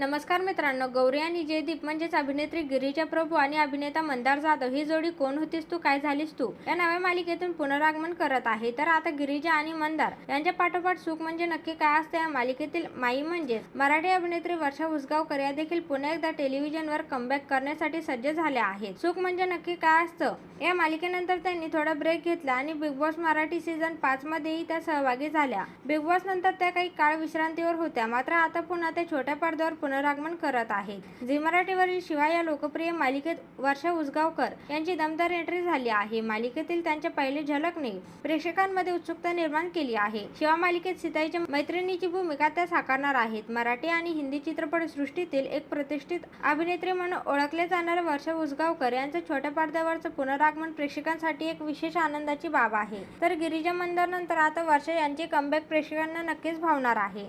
नमस्कार मित्रांनो गौरी आणि जयदीप म्हणजेच अभिनेत्री गिरीजा प्रभू आणि अभिनेता मंदार जाधव ही जोडी कोण होतीस तू काय झालीस तू? या नव्या मालिकेतून पुनरागमन करत आहे. तर आता गिरीजा आणि मंदार यांच्या पाठोपाठ सुख म्हणजे नक्की काय असते या मालिकेतील माई म्हणजेच मराठी अभिनेत्री वर्षा उसगावकर या देखील पुन्हा एकदा टेलिव्हिजनवर कमबॅक करण्यासाठी सज्ज झाल्या आहेत. सुख म्हणजे नक्की काय असतं? या मालिकेनंतर त्यांनी थोडा ब्रेक घेतला आणि बिग बॉस मराठी सीझन पाच मध्येही त्या सहभागी झाल्या. बिग बॉस नंतर त्या काही काळ विश्रांतीवर होत्या. मात्र आता पुन्हा त्या छोट्या पडद्यावर पुनरागमन करत आहेत. झी मराठीवरील शिवा या लोकप्रिय मालिकेत वर्षा उसगावकर यांची दमदार एंट्री झाली आहे. मालिकेतील त्यांच्या पहिले झलकने प्रेक्षकांमध्ये उत्सुकता निर्माण केली आहे. शिवा मालिकेत सीताईच्या मैत्रिणीची भूमिका त्या साकारणार आहेत. मराठी आणि हिंदी चित्रपटसृष्टीतील एक प्रतिष्ठित अभिनेत्री म्हणून ओळखले जाणारे वर्षा उसगावकर यांचं छोट्या पडद्यावरचं पुनरागमन प्रेक्षकांसाठी एक विशेष आनंदाची बाब आहे. तर गिरिजा मंदार नंतर आता वर्षा यांची कमबॅक प्रेक्षकांना नक्कीच भावणार आहे.